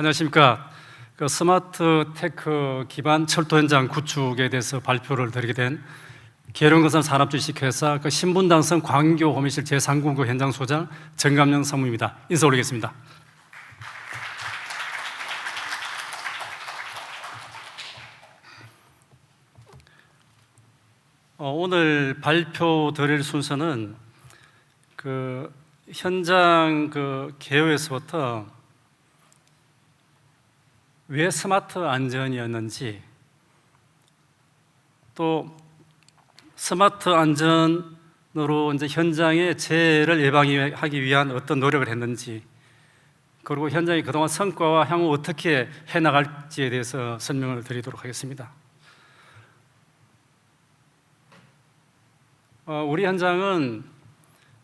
안녕하십니까. 그 스마트 테크 기반 철도 현장 구축에 대해서 발표를 드리게 된 계룡건설 산업주식회사 그 신분당선 광교 호미실 제3공구 현장 소장 정감영 사무입니다. 인사 올리겠습니다. 어, 오늘 발표 드릴 순서는 그 현장 그 개요에서부터 왜 스마트 안전이었는지 또 스마트 안전으로 이제 현장의 재해를 예방하기 위한 어떤 노력을 했는지 그리고 현장의 그동안 성과와 향후 어떻게 해 나갈지에 대해서 설명을 드리도록 하겠습니다. 어, 우리 현장은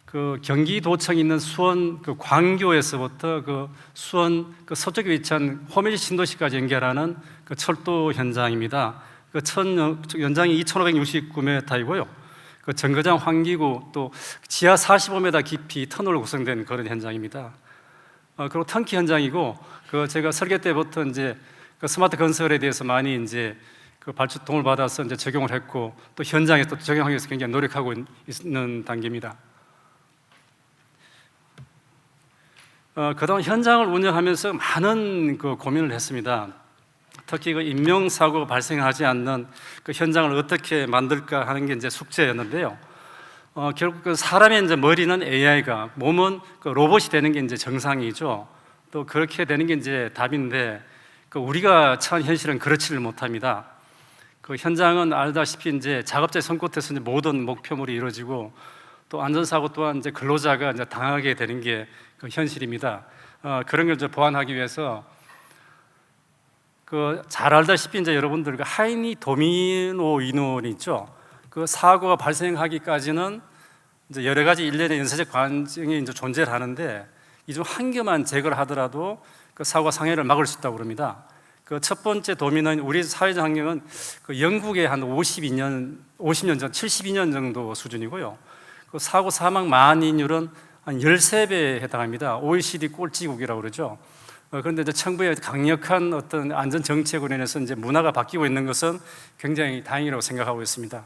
그 경기도청이 있는 수원 그 광교에서부터 그 수원 그 서쪽에 위치한 호밀 신도시까지 연결하는 그 철도 현장입니다. 그 천, 연장이 2,569m이고요. 그 정거장 환기구 또 지하 45m 깊이 터널로 구성된 그런 현장입니다. 어, 그리고 턴키 현장이고 그 제가 설계 때부터 이제 그 스마트 건설에 대해서 많이 이제 그 발주통을 받아서 이제 적용을 했고 또 현장에 또 적용하기 위해서 굉장히 노력하고 있는 단계입니다. 어, 그동안 현장을 운영하면서 많은 그 고민을 했습니다. 특히 그 인명 사고가 발생하지 않는 그 현장을 어떻게 만들까 하는 게 이제 숙제였는데요. 어, 결국 그 사람의 이제 머리는 AI가 몸은 그 로봇이 되는 게 이제 정상이죠. 또 그렇게 되는 게 이제 답인데 그 우리가 처한 현실은 그렇지를 못합니다. 그 현장은 알다시피 이제 작업자의 손끝에서 이제 모든 목표물이 이루어지고 또 안전사고 또한 이제 근로자가 이제 당하게 되는 게 그 현실입니다. 어, 그런 걸 이제 보완하기 위해서 그 잘 알다시피 이제 여러분들 그 하이니 도미노 이론이 있죠. 그 사고가 발생하기까지는 이제 여러 가지 일련의 연쇄적 과정이 이제 존재를 하는데 이 중 한 개만 제거를 하더라도 그 사고가 상해를 막을 수 있다고 그럽니다. 그 첫 번째 도미노는 우리 사회적 환경은 그 영국의 한 52년, 50년 전, 72년 정도 수준이고요. 그 사고 사망 만인율은 한 13배에 해당합니다. OECD 꼴찌국이라고 그러죠. 어, 그런데 이제 정부의 강력한 어떤 안전 정책으로 인해서 이제 문화가 바뀌고 있는 것은 굉장히 다행이라고 생각하고 있습니다.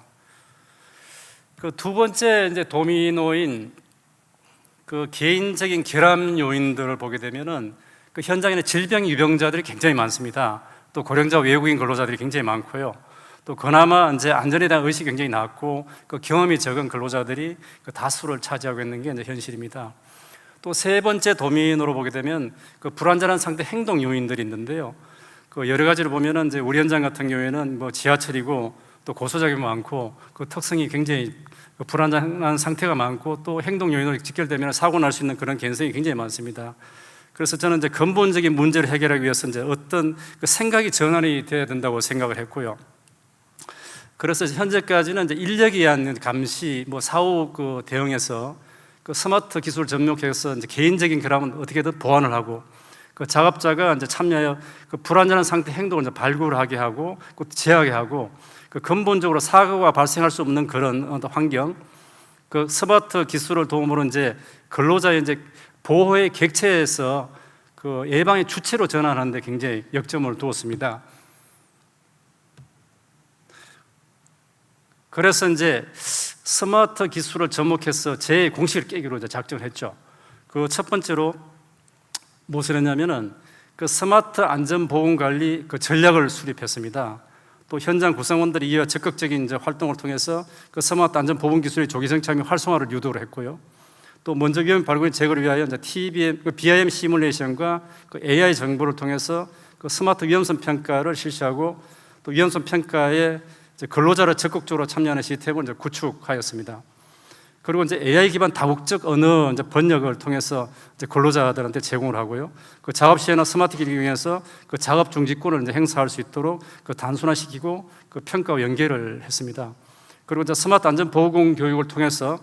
그 두 번째 이제 도미노인 그 개인적인 결함 요인들을 보게 되면은 그 현장에는 질병 유병자들이 굉장히 많습니다. 또 고령자 외국인 근로자들이 굉장히 많고요. 또 그나마 이제 안전에 대한 의식이 굉장히 낮고 그 경험이 적은 근로자들이 그 다수를 차지하고 있는 게 이제 현실입니다. 또 세 번째 도민으로 보게 되면 그 불안전한 상태 행동 요인들이 있는데요. 그 여러 가지를 보면은 이제 우리 현장 같은 경우에는 뭐 지하철이고 또 고소작이 많고 그 특성이 굉장히 그 불안전한 상태가 많고 또 행동 요인으로 직결되면 사고 날 수 있는 그런 개성이 굉장히 많습니다. 그래서 저는 이제 근본적인 문제를 해결하기 위해서 이제 어떤 그 생각이 전환이 돼야 된다고 생각을 했고요. 그래서 현재까지는 이제 인력에 의한 감시, 뭐 사후 그 대응에서 그 스마트 기술 접목해서 이제 개인적인 결함은 어떻게든 보완을 하고 그 작업자가 이제 참여하여 그 불안전한 상태 행동을 이제 발굴하게 하고 그 제하게 하고 그 근본적으로 사고가 발생할 수 없는 그런 환경, 그 스마트 기술을 도움으로 이제 근로자의 이제 보호의 객체에서 그 예방의 주체로 전환하는데 굉장히 역점을 두었습니다. 그래서 이제 스마트 기술을 접목해서 제 공식을 깨기로 이제 작정을 했죠. 그 첫 번째로 무엇을 했냐면은 그 스마트 안전 보건 관리 그 전략을 수립했습니다. 또 현장 구성원들이 이와 적극적인 이제 활동을 통해서 그 스마트 안전 보건 기술의 조기 정착 활성화를 유도를 했고요. 또 먼저 위험 발굴 제거를 위하여 이제 TBM, 그 BIM 시뮬레이션과 그 AI 정보를 통해서 그 스마트 위험성 평가를 실시하고 또 위험성 평가에 근로자를 적극적으로 참여하는 시스템을 이제 구축하였습니다. 그리고 이제 AI 기반 다국적 언어 이제 번역을 통해서 이제 근로자들한테 제공을 하고요. 그 작업 시에나 스마트 기기를 이용해서 그 작업 중지권을 이제 행사할 수 있도록 그 단순화시키고 그 평가와 연계를 했습니다. 그리고 이제 스마트 안전 보건 교육을 통해서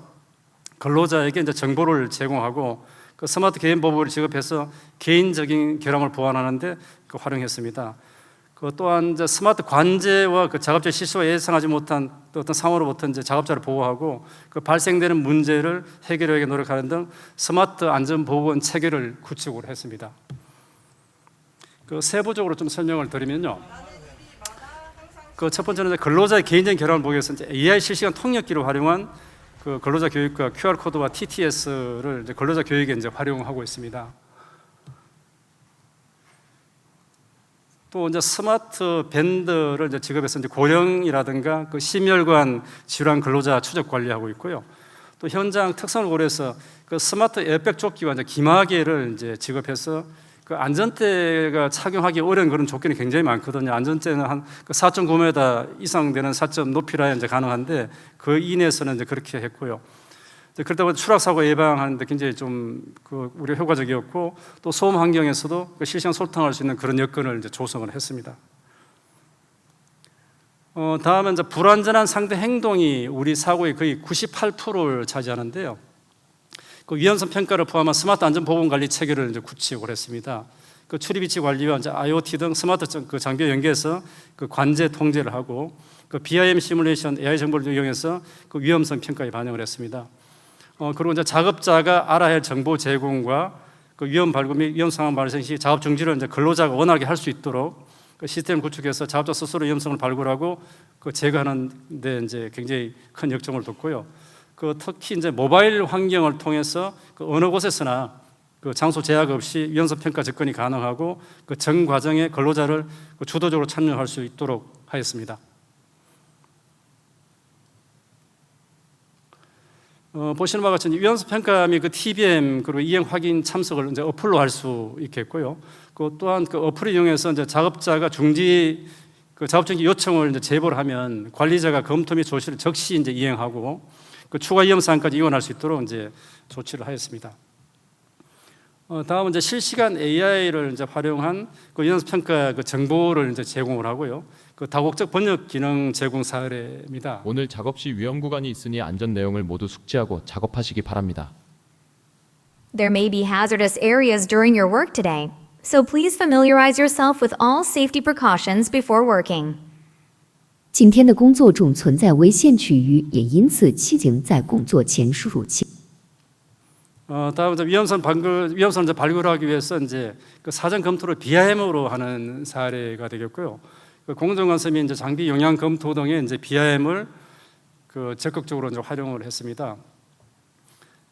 근로자에게 이제 정보를 제공하고 그 스마트 개인 보호를 지급해서 개인적인 결함을 보완하는데 그 활용했습니다. 그 또한 이제 스마트 관제와 그 작업자 실수가 예상하지 못한 어떤 상황으로부터 이제 작업자를 보호하고 그 발생되는 문제를 해결하기 노력하는 등 스마트 안전 보건 체계를 구축을 했습니다. 그 세부적으로 좀 설명을 드리면요. 그 첫 번째는 근로자의 개인적인 결함을 보기 위해서 이제 AI 실시간 통역기를 활용한 그 근로자 교육과 QR 코드와 TTS를 이제 근로자 교육에 이제 활용하고 있습니다. 또 이제 스마트 밴드를 이제 직업에서 이제 고령이라든가 그 심혈관 질환 근로자 추적 관리하고 있고요. 또 현장 특성을 고려해서 그 스마트 에어백 조끼와 이제 기마개를 이제 직업해서 그 안전대가 착용하기 어려운 그런 조건이 굉장히 많거든요. 안전대는 한 4.9m 이상 되는 사점 높이라 이제 가능한데 그 이내에서는 이제 그렇게 했고요. 그러다 보니 추락 사고 예방하는데 굉장히 좀 그 우리 효과적이었고 또 소음 환경에서도 그 실시간 소통할 수 있는 그런 여건을 이제 조성을 했습니다. 어, 다음은 이제 불안전한 상대 행동이 우리 사고의 거의 98%를 차지하는데요. 그 위험성 평가를 포함한 스마트 안전 보건 관리 체계를 이제 구축을 했습니다. 그 출입 위치 관리와 이제 IoT 등 스마트 정- 그 장비와 연계해서 그 관제 통제를 하고 그 BIM 시뮬레이션 AI 정보를 이용해서 그 위험성 평가에 반영을 했습니다. 어, 그리고 이제 작업자가 알아야 할 정보 제공과 그 위험 발굴 및 위험 상황 발생 시 작업 중지를 이제 근로자가 원하게 할 수 있도록 그 시스템 구축해서 작업자 스스로 위험성을 발굴하고 그 제거하는 데 이제 굉장히 큰 역점을 뒀고요. 그 특히 이제 모바일 환경을 통해서 그 어느 곳에서나 그 장소 제약 없이 위험성 평가 접근이 가능하고 그 전 과정에 근로자를 그 주도적으로 참여할 수 있도록 하였습니다. 어, 보시는 바와 같이 위험성 평가 및그 TBM 그리고 이행 확인 참석을 이제 어플로 할 수 있겠고요. 그 또한 그 어플을 이용해서 이제 작업자가 중지 그 작업 중지 요청을 이제 제보를 하면 관리자가 검토 및 조치를 즉시 이제 이행하고 그 추가 위험 사항까지 이원할 수 있도록 이제 조치를 하였습니다. 어, 다음은 이제 실시간 AI를 이제 활용한 그 위험성 평가 그 정보를 이제 제공을 하고요. 그 다국적 번역 기능 제공 사례입니다. 오늘 작업 시 위험 구간이 있으니 안전 내용을 모두 숙지하고 작업하시기 바랍니다. There may be hazardous areas during your work today, so please familiarize yourself with all safety precautions before working. 今天的工作中存在危险区域，也因此请请在工作前输入清 어, 다음 이제 위험성 발굴 위험성 이제 발굴하기 위해서 이제 그 사전 검토를 BIM으로 하는 사례가 되겠고요. 그 공정관세 및 이제 장비 영향 검토 등의 이제 BIM을 그 적극적으로 이제 활용을 했습니다.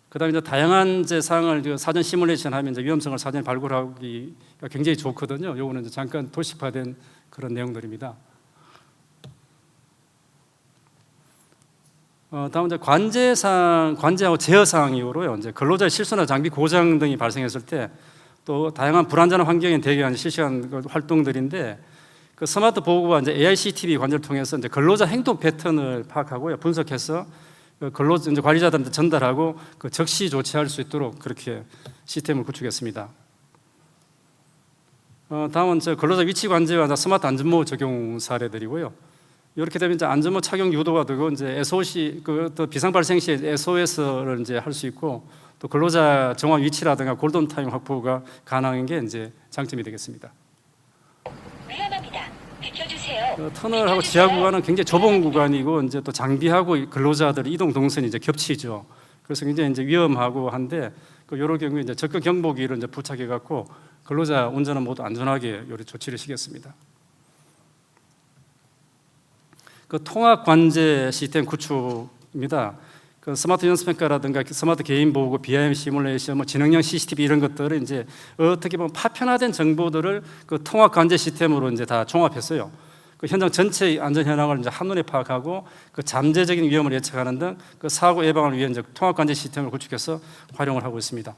그다음에 이제 다양한 이제 사항을 그 사전 시뮬레이션하면 이제 위험성을 사전에 발굴하기가 굉장히 좋거든요. 요거는 이제 잠깐 도식화된 그런 내용들입니다. 어, 다음 이제 관제상 관제하고 제어 사항 이후로요. 이제 근로자의 실수나 장비 고장 등이 발생했을 때 또 다양한 불안전한 환경에 대비한 실시간 그 활동들인데 그 스마트 보호구와 이제 AICTV 관제를 통해서 이제 근로자 행동 패턴을 파악하고요. 분석해서 그 근로 이제 관리자들한테 전달하고 그 즉시 조치할 수 있도록 그렇게 시스템을 구축했습니다. 어, 다음은 저 근로자 위치 관제와 스마트 안전모 적용 사례들이고요. 이렇게 되면 이제 안전모 착용 유도가 되고 이제 SOC 그또 비상 발생 시에 SOS를 이제 할 수 있고 또 근로자 정확 위치라든가 골든 타임 확보가 가능한 게 이제 장점이 되겠습니다. 그 터널하고 지하 구간은 굉장히 좁은 구간이고 이제 또 장비하고 이 근로자들 이동 동선이 이제 겹치죠. 그래서 굉장히 이제 위험하고 한데 그 여러 경우에 이제 적극 경보기를 이제 부착해 갖고 근로자 운전은 모두 안전하게 요리 조치를 시켰습니다. 그 통합 관제 시스템 구축입니다. 그 스마트 연습평가라든가 스마트 개인 보호구, BIM 시뮬레이션, 뭐 지능형 CCTV 이런 것들을 이제 어떻게 보면 파편화된 정보들을 그 통합 관제 시스템으로 이제 다 종합했어요. 그 현장 전체의 안전 현황을 이제 한눈에 파악하고 그 잠재적인 위험을 예측하는 등 그 사고 예방을 이제 통합 관제 시스템을 구축해서 활용을 하고 있습니다.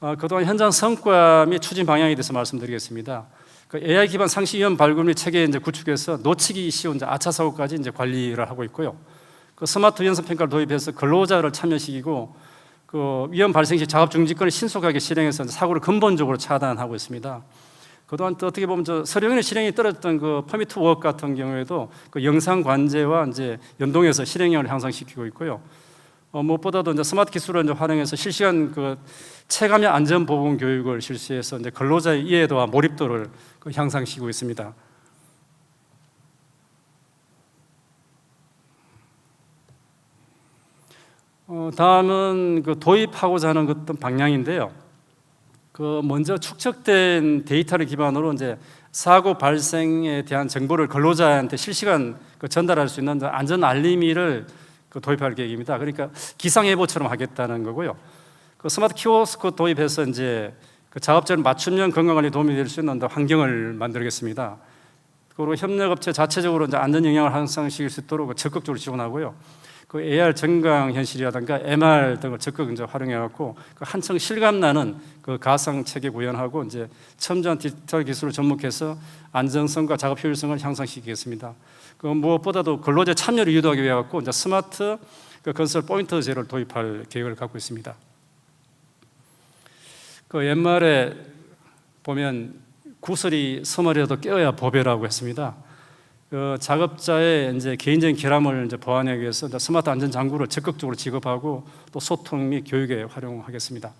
어, 그동안 현장 성과 및 추진 방향에 대해서 말씀드리겠습니다. 그 AI 기반 상시 위험 발굴 및 체계 이제 구축해서 놓치기 쉬운 이제 아차 사고까지 이제 관리를 하고 있고요. 그 스마트 위험성 평가를 도입해서 근로자를 참여시키고 그 위험 발생 시 작업 중지권을 신속하게 실행해서 사고를 근본적으로 차단하고 있습니다. 그동안 또 어떻게 보면 저 서령의 실행이 떨어졌던 그 퍼미트 워크 같은 경우에도 그 영상 관제와 이제 연동해서 실행력을 향상시키고 있고요. 어, 무엇보다도 이제 스마트 기술을 이제 활용해서 실시간 그 체감형 안전 보건 교육을 실시해서 이제 근로자의 이해도와 몰입도를 그 향상시키고 있습니다. 어, 다음은 그 도입하고자 하는 어떤 방향인데요. 그 먼저 축적된 데이터를 기반으로 이제 사고 발생에 대한 정보를 근로자한테 실시간 그 전달할 수 있는 안전 알림이를 그 도입할 계획입니다. 그러니까 기상 예보처럼 하겠다는 거고요. 그 스마트 키오스크 도입해서 이제 그 작업자를 맞춤형 건강관리 도움이 될 수 있는 환경을 만들겠습니다. 그리고 협력업체 자체적으로 이제 안전 영향을 향상시킬 수 있도록 적극적으로 지원하고요. 그 AR 정강 현실이라든가 MR 등을 적극 이제 활용해 갖고 그 한층 실감 나는 그 가상 체계 구현하고 이제 첨단 디지털 기술을 접목해서 안정성과 작업 효율성을 향상시키겠습니다. 그 무엇보다도 근로자 참여를 유도하기 위해 갖고 이제 스마트 그 건설 포인트 제를 도입할 계획을 갖고 있습니다. 그 옛말에 보면 구슬이 서머리라도 깨어야 보배라고 했습니다. 그 작업자의 이제 개인적인 결함을 이제 보완하기 위해서 스마트 안전 장구를 적극적으로 지급하고 또 소통 및 교육에 활용하겠습니다.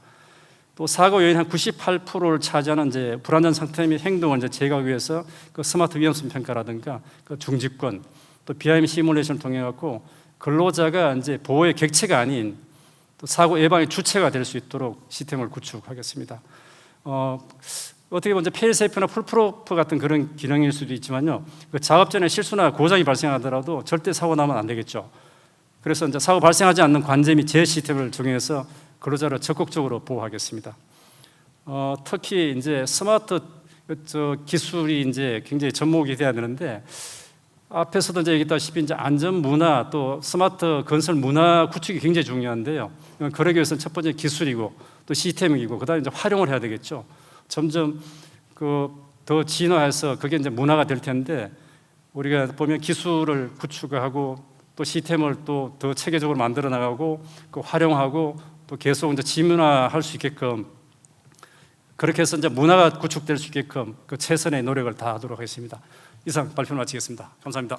또 사고 요인 한 98%를 차지하는 이제 불안전 상태 및 행동을 이제 제거하기 위해서 그 스마트 위험성 평가라든가 그 중직권 또 BIM 시뮬레이션을 통해 갖고 근로자가 이제 보호의 객체가 아닌 또 사고 예방의 주체가 될 수 있도록 시스템을 구축하겠습니다. 어, 어떻게 보면 페일세이프나 풀프로프 같은 그런 기능일 수도 있지만요. 그 작업 전에 실수나 고장이 발생하더라도 절대 사고 나면 안 되겠죠. 그래서 이제 사고 발생하지 않는 관제 및 제어 시스템을 적용해서 근로자를 적극적으로 보호하겠습니다. 어, 특히 이제 스마트 저 기술이 이제 굉장히 접목이 돼야 되는데 앞에서도 이제 얘기했다시피 이제 안전 문화 또 스마트 건설 문화 구축이 굉장히 중요한데요. 그러기 위해서는 첫 번째 기술이고 또 시스템이고 그다음에 이제 활용을 해야 되겠죠. 점점 그 더 진화해서 그게 이제 문화가 될 텐데 우리가 보면 기술을 구축하고 또 시스템을 또 더 체계적으로 만들어 나가고 그 활용하고 또 계속 이제 지문화할 수 있게끔 그렇게 해서 이제 문화가 구축될 수 있게끔 그 최선의 노력을 다하도록 하겠습니다. 이상 발표 마치겠습니다. 감사합니다.